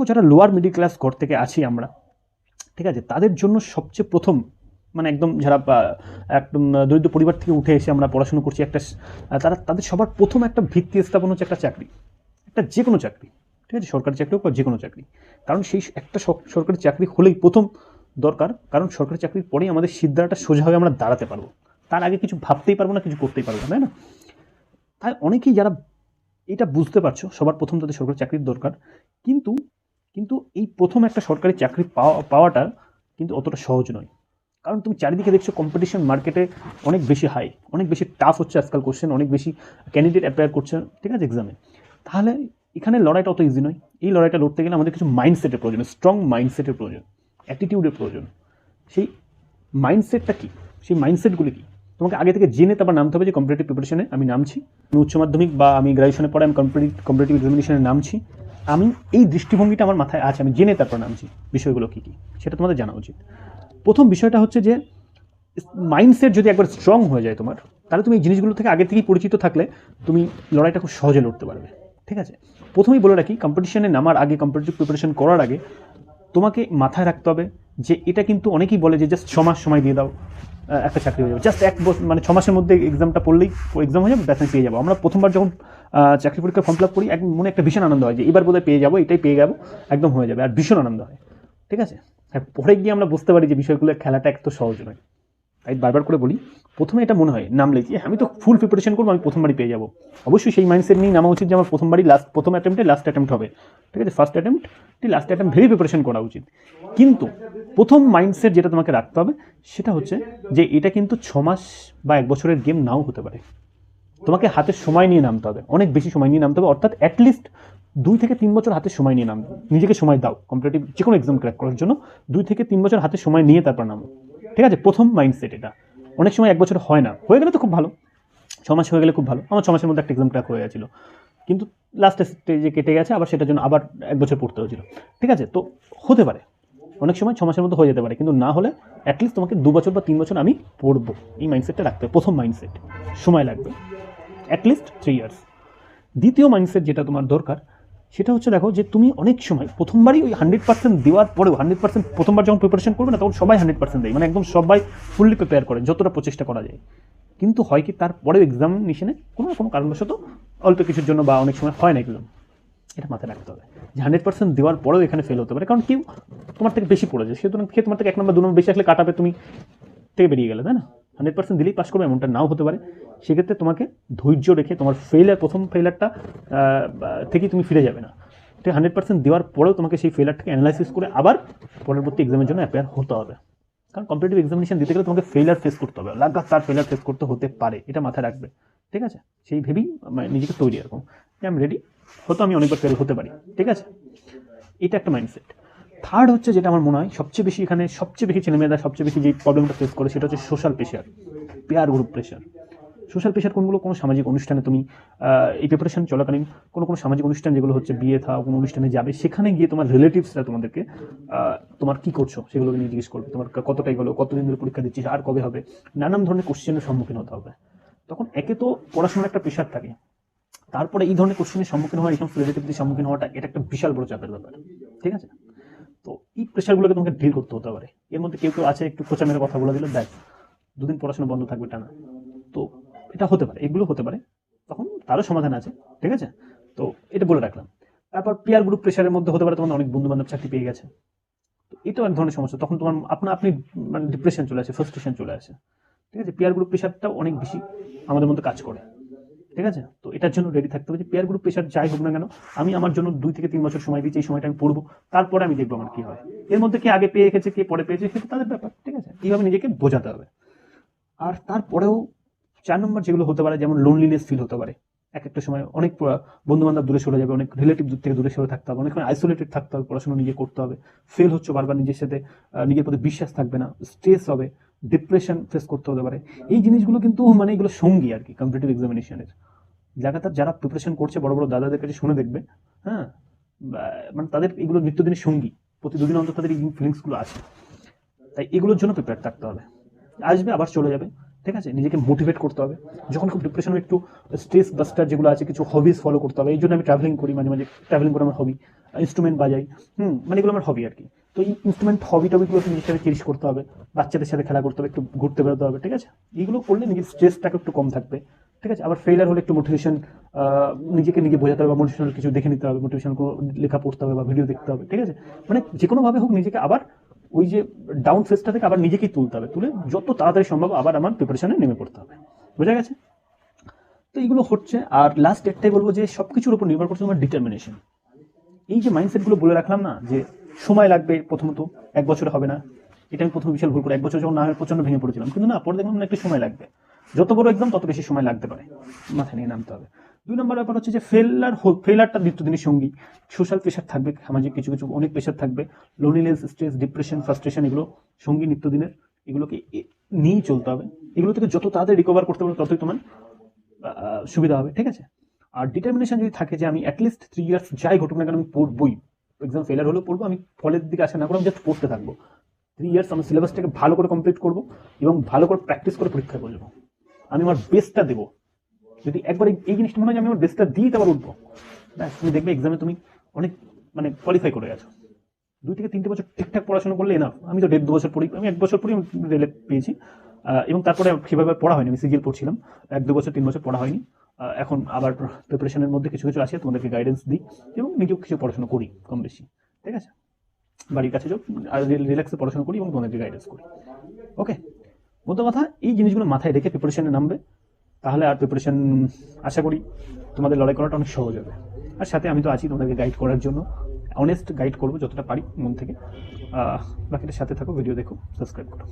দেখো যারা lower middle class ঘর থেকে আছি আমরা, ঠিক আছে? তাদের জন্য সবচেয়ে প্রথম মানে একদম যারা একদম দরিদ্র পরিবার থেকে উঠে এসে আমরা পড়াশুনো করছি একটা তারা, তাদের সবার প্রথম একটা ভিত্তি স্থাপন হচ্ছে একটা চাকরি, একটা যে কোনো চাকরি, ঠিক আছে? সরকারি চাকরি হোক বা যে কোনো চাকরি। কারণ সেই একটা সরকারি চাকরি হলেই প্রথম দরকার, কারণ সরকারি চাকরির পরেই আমাদের সিদ্ধাটা সোজাভাবে আমরা দাঁড়াতে পারব। তার আগে কিছু ভাবতেই পারব না, কিছু করতেই পারব না, তাই না? তাই অনেকেই যারা এটা বুঝতে পারছ, সবার প্রথম তাদের সরকারি চাকরির দরকার। কিন্তু কিন্তু এই প্রথম একটা সরকারি চাকরি পাওয়া, পাওয়াটা কিন্তু অতটা সহজ নয়। কারণ তুমি চারিদিকে দেখছ কম্পিটিশন মার্কেটে অনেক বেশি হাই অনেক বেশি টাফ হচ্ছে আজকাল কোশ্চেন অনেক বেশি ক্যান্ডিডেট অ্যাপ্লাই করছে, ঠিক আছে এক্সামে তাহলে এখানে লড়াইটা অত ইজি নয়। এই লড়াইটা লড়তে গেলে আমাদের কিছু মাইন্ডসেটের প্রয়োজন স্ট্রং মাইন্ডসেটের প্রয়োজন অ্যাটিটিউডের প্রয়োজন। সেই মাইন্ডসেটটা কী? সেই মাইন্ডসেটগুলি কী? তোমাকে আগে থেকে জেনে তারপর নামতে হবে যে কম্পিটিটিভ প্রিপারেশনে আমি নামছি। আমি উচ্চ মাধ্যমিক বা আমি গ্র্যাজুয়েশনের পরে আমি কম্পিটিভ কম্পিটিটিভ এক্সামিনেশনে নামছি। আমি এই দৃষ্টিভঙ্গিটা আমার মাথায় আছে, আমি জেনে তারপর নামছি, বিষয়গুলো কী কী, সেটা তোমাদের জানা উচিত। প্রথম বিষয়টা হচ্ছে যে মাইন্ডসেট যদি একবার স্ট্রং হয়ে যায় তোমার, তাহলে তুমি এই জিনিসগুলো থেকে আগে থেকেই পরিচিত থাকলে তুমি লড়াইটা খুব সহজে লড়তে পারবে, ঠিক আছে? প্রথমেই বলে রাখি কম্পিটিশনে নামার আগে কম্পিটিটিভ প্রিপারেশন করার আগে তোমাকে মাথায় রাখতে হবে যে, এটা কিন্তু অনেকেই বলে যে জাস্ট ছ মাস সময় দিয়ে দাও। একটা চাকরি হয়ে যাবে। জাস্ট এক বছর মানে ছ মাসের মধ্যে এক্সামটা পড়লেই এক্সাম হয়ে যাবে আমি পেয়ে যাব। আমরা প্রথমবার যখন চাকরি পরীক্ষা ফর্ম ফিল আপ করি, এক মনে একটা ভীষণ আনন্দ হয় যে এবার বোধহয় পেয়ে যাব, এটাই পেয়ে যাব, একদম হয়ে যাবে। আর ভীষণ আনন্দ হয়। ঠিক আছে? পরে গিয়ে আমরা বুঝতে পারি যে বিষয়গুলো খেলাটা এত সহজ নয়। তাই বারবার করে বলি, প্রথমে এটা মনে হয়, নাম যে আমি তো ফুল প্রিপারেশন করব, আমি প্রথমবারই পেয়ে যাব। অবশ্যই সেই মাইন্ডসেট নিয়ে নামা উচিত যে আমার প্রথমবারই লাস্ট প্রথম অ্যাটেম্পটে লাস্ট অ্যাটেম্প্ট হবে। ঠিক আছে first attempt last attempt very preparation করা উচিত। কিন্তু প্রথম মাইন্ডসেট যেটা তোমাকে রাখতে হবে, সেটা হচ্ছে যে এটা কিন্তু ছ মাস বা এক বছরের গেম নাও হতে পারে। তোমাকে হাতে সময় নিয়ে নামতে হবে, অনেক বেশি সময় নিয়ে নামতে হবে, অর্থাৎ অ্যাটলিস্ট দুই থেকে তিন বছর হাতে সময় নিয়ে নাম, নিজেকে সময় দাও কম্পিটিটিভ যে কোনো এক্সাম ক্র্যাক করার জন্য, দুই থেকে তিন বছর হাতে সময় নিয়ে তারপর নামো। ঠিক আছে? প্রথম মাইন্ডসেট এটা। অনেক সময় এক বছর হয় না। হয়ে গেলে তো খুব ভালো। ছ মাস হয়ে গেলে খুব ভালো। আমার ছ মাসের মধ্যে একটা এক্সাম ক্র্যাক হয়ে গেছিল। কিন্তু লাস্টে স্টেজে কেটে গেছে, আবার সেটার জন্য আবার এক বছর পড়তে হয়েছিল। ঠিক আছে? তো হতে পারে। অনেক সময় ছ মাসের মধ্যে হয়ে যেতে পারে। কিন্তু না হলে অ্যাটলিস্ট তোমাকে দু বছর বা তিন বছর আমি পড়ব। এই মাইন্ডসেটটা রাখতে হবে। প্রথম মাইন্ডসেট সময় লাগবে। অ্যাটলিস্ট থ্রি ইয়ার্স দ্বিতীয় মাইন্ডসেট যেটা তোমার দরকার সেটা হচ্ছে দেখো যে তুমি অনেক সময় প্রথমবারই ওই হান্ড্রেড পার্সেন্ট দেওয়ার পরেও হান্ড্রেড পার্সেন্ট প্রথমবার যখন প্রিপারেশন করবে না, তখন সবাই হান্ড্রেড পার্সেন্ট দেয়। মানে একদম সবাই ফুললি প্রিপেয়ার করে যতটা প্রচেষ্টা করা যায়। কিন্তু হয় কি তারপরেও এক্সামিনেশনে কোনো কোনো কারণবশত অল্প কিছুর জন্য বা অনেক সময় হয় না এগুলো এটা মাথায় রাখতে হবে। যে হান্ড্রেড পার্সেন্ট দেওয়ার পরেও এখানে ফেল হতে পারে। কারণ কেউ তোমার থেকে বেশি পড়েছে। সুতরাং সে তোমার থেকে এক নম্বর দু নম্বর বেশি আসলে কাটাবে তুমি থেকে বেরিয়ে গেলে, তাই না? হান্ড্রেড পার্সেন্ট দিলেই পাস করবে, এমনটা নাও হতে পারে। সেক্ষেত্রে তোমাকে ধৈর্য রেখে, তোমার ফেলার প্রথম ফেলারটা থেকেই তুমি ফিরে যাবে না। ঠিক হান্ড্রেড পার্সেন্ট দেওয়ার পরেও তোমাকে সেই ফেলারটাকে অ্যানালাইসিস করে আবার পরবর্তী এক্সামের জন্য অ্যাপেয়ার হতে হবে। কারণ কম্পিটিটিভ এক্সামিনেশন দিতে গেলে তোমাকে ফেলার ফেস করতে হবে। লাগাতার ফেলার ফেস করতে হতে পারে, এটা মাথায় রাখবে। ঠিক আছে? সেই ভেবেই মানে নিজেকে তৈরি যে, আমি রেডি হয়তো আমি অনেকবার ফেল হতে পারি। ঠিক আছে? এটা একটা মাইন্ডসেট থার্ড হচ্ছে যেটা আমার মনে হয়, সবচেয়ে বেশি এখানে সবচেয়ে বেশি ছেলেমেয়েরা সবচেয়ে বেশি যে প্রবলেমটা ফেস করে সেটা হচ্ছে social pressure peer group pressure social pressure কোনগুলো? কোনো সামাজিক অনুষ্ঠানে তুমি এই প্রিপারেশন চলাকালীন কোনো কোনো সামাজিক অনুষ্ঠান যেগুলো হচ্ছে বিয়ে থা কোনো অনুষ্ঠানে যাবে, সেখানে গিয়ে তোমার রিলেটিভসরা তোমাদেরকে তোমার কী করছ সেগুলোকে নিয়ে জিজ্ঞেস করবে। তোমার কতটাই গেলো, কতদিন ধরে পরীক্ষা দিচ্ছিস, আর কবে হবে? নানান ধরনের কোশ্চেনের সম্মুখীন হতে হবে। তখন একে তো পড়াশোনার একটা প্রেশার থাকে। তারপরে এই ধরনের কোশ্চেনের সম্মুখীন হওয়া, এই সমস্ত রিলেটিভদের সম্মুখীন হওয়াটা, এটা একটা বিশাল বড় চাপের ব্যাপার। ঠিক আছে? তো এই প্রেশারগুলোকে তোমাকে ডিল করতে হতে পারে। এর মধ্যে কেউ কেউ আছে, একটু খোঁচা মেরে কথা বলে দিলে, দেখ, দুদিন পড়াশোনা বন্ধ থাকবে টানা। তো এটা হতে পারে, এগুলো হতে পারে। তখন তারও সমাধান আছে, ঠিক আছে? তো এটা বলে রাখলাম। তারপর পিয়ার গ্রুপ প্রেশারের মধ্যে হতে পারে তোমার অনেক বন্ধু বান্ধব চাকরি পেয়ে গেছে। তো এটাও এক ধরনের সমস্যা। তখন তোমার আপনা, আপনি মানে ডিপ্রেশন চলে আসে ফ্রাস্ট্রেশন চলে আসে। ঠিক আছে? পিয়ার গ্রুপ প্রেশারটাও অনেক বেশি আমাদের মধ্যে কাজ করে। ঠিক আছে? তো এটার জন্য রেডি থাকতে হবে যে পেয়ার গ্রুপ প্রেশার যাই হোক না কেন, আমি আমার জন্য দুই থেকে তিন বছর সময় দিচ্ছি এই সময়টা আমি পড়ব, তারপরে আমি দেখব আমার কি হয়। এর মধ্যে কে আগে পেয়ে গেছে, কে পরে পেয়েছে, সেটা তাদের ব্যাপার, ঠিক আছে? এইভাবে নিজেকে বোঝাতে হবে। আর তারপরেও চার নম্বর যেগুলো হতে পারে, যেমন লোনলিনেস ফিল হতে পারে। এক একটা সময় অনেক বন্ধু বান্ধব দূরে সরে যাবে, অনেক রিলেটিভ দূর থেকে দূরে সরে থাকতে হবে, অনেক সময় আইসোলেটেড থাকতে হবে, পড়াশোনা নিজে করতে হবে। ফেল হচ্ছে বারবার নিজের সাথে নিজের প্রতি বিশ্বাস থাকবে না স্ট্রেস হবে। ডিপ্রেশন ফেস করতে হতে পারে। এই জিনিসগুলো কিন্তু মানে এগুলো সঙ্গী আর কি কম্পিটিটিভ এক্সামিনেশনের লাগাতার যারা প্রিপারেশন করছে, বড় বড় দাদাদের কাছে শুনে দেখবে হ্যাঁ? মানে তাদের এগুলো নিত্যদিনের সঙ্গী, প্রতি দুদিন অন্তর তাদের এই ফিলিংসগুলো আছে। তাই এগুলোর জন্য প্রিপেয়ার থাকতে হবে। আসবে, আবার চলে যাবে, ঠিক আছে? নিজেকে মোটিভেট করতে হবে। যখন খুব ডিপ্রেশন একটু স্ট্রেস বাস্টার যেগুলো আছে, কিছু হবিস ফলো করতে হবে, এই জন্য আমি ট্রাভেলিং করি মাঝে মাঝে ট্রাভেলিং করে আমার হবি ইনস্ট্রুমেন্ট বাজাই, হুম? মানে এগুলো আমার হবি আর কি। তো এই ইনস্ট্রুমেন্ট হবি টবিগুলো সাথে চেরিশ করতে হবে, বাচ্চাদের সাথে খেলা করতে হবে, একটু ঘুরতে বেরোতে হবে, ঠিক আছে? এইগুলো করলে নিজের স্ট্রেসটাকে একটু কম থাকবে, ঠিক আছে? আবার ফেলার হলে একটু মোটিভেশন নিজেকে নিজে বোঝাতে হবে বা মোটিভেশনাল কিছু দেখে নিতে হবে মোটিভেশনাল কোনো লেখা পড়তে হবে বা ভিডিও দেখতে হবে, ঠিক আছে? মানে যে কোনোভাবে হোক নিজেকে আবার ওই যে ডাউন ফেসটা থেকে আবার নিজেকেই তুলতে হবে, তুলে যত তাড়াতাড়ি সম্ভব আবার আমার প্রিপারেশনে নেমে পড়তে হবে, বোঝা গেছে? তো এইগুলো হচ্ছে, আর লাস্ট একটাই বলব যে সব কিছুর উপর নির্ভর করছে তোমার ডিটারমিনেশন এই যে মাইন্ডসেটগুলো বলে রাখলাম না, যে সময় লাগবে প্রথমত, এক বছরে হবে না। এটা আমি প্রথমে বিশাল ভুল করে, এক বছর যখন না হয় প্রচণ্ড ভেঙে পড়েছিলাম। কিন্তু না, পরে দেখলাম একটু সময় লাগবে। যত বড় একদম তত বেশি সময় লাগতে পারে। মাথায় নিয়ে নামতে হবে। দুই নম্বর ব্যাপার হচ্ছে যে ফেলার ফেলারটা নিত্যদিনের সঙ্গী। সোশ্যাল প্রেশার থাকবে, সামাজিক কিছু কিছু অনেক প্রেশার থাকবে। লোনলিনেস স্ট্রেস ডিপ্রেশন ফ্রাস্ট্রেশন এগুলো সঙ্গী নিত্যদিনের এগুলোকে নিয়েই চলতে হবে। এগুলো থেকে যত তাড়াতাড়ি রিকভার করতে পারবে ততই তোমার সুবিধা হবে। ঠিক আছে? আর ডিটারমিনেশন যদি থাকে যে, আমি অ্যাটলিস্ট থ্রি ইয়ার্স যাই ঘটুক না কেন, আমি পড়বই। এক্সাম ফেলার হলেও পড়ব, আমি ফলের দিকে আসা না করে আমি জাস্ট পড়তে থাকব। থ্রি ইয়ার্স আমার সিলেবাসটাকে ভালো করে কমপ্লিট করব এবং ভালো করে প্র্যাকটিস করে পরীক্ষা বসবো আমি আমার বেস্টটা দেবো। যদি একবার এই- জিনিসটা মনে হয় আমি আমার বেস্টটা দিয়ে আবার উঠবো। ব্যাস, তুমি দেখবে এক্সামে তুমি অনেক মানে কোয়ালিফাই করে গেছো। দুই থেকে তিনটে বছর ঠিকঠাক পড়াশোনা করলে না আমি তো দেড় দু বছর পড়ি আমি এক বছর পড়ি, আমি রেলে পেয়েছি। এবং তারপরে সেভাবে পড়া হয়নি, আমি সিজিএল পড়ছিলাম। এক দু বছর, তিন বছর পড়া হয়নি। এখন আবার প্রিপারেশনের মধ্যে কিছু কিছু আছে, তোমাদেরকে গাইডেন্স দিই এবং নিজেও কিছু পড়াশোনা করি কম বেশি, ঠিক আছে? বাড়ির কাছে যাও, আর রিল্যাক্সে পড়াশোনা করি এবং তোমাদেরকে গাইডেন্স করি ওকে মতো কথা, এই জিনিসগুলো মাথায় রেখে প্রিপারেশনে নামবে, তাহলে আর প্রিপারেশন আশা করি তোমাদের লড়াই করাটা অনেক সহজ হবে। আর সাথে আমি তো আছি তোমাদেরকে গাইড করার জন্য অনেস্ট গাইড করব যতটা পারি মন থেকে। বাকিটা সাথে থাকো ভিডিও দেখো সাবস্ক্রাইব করো।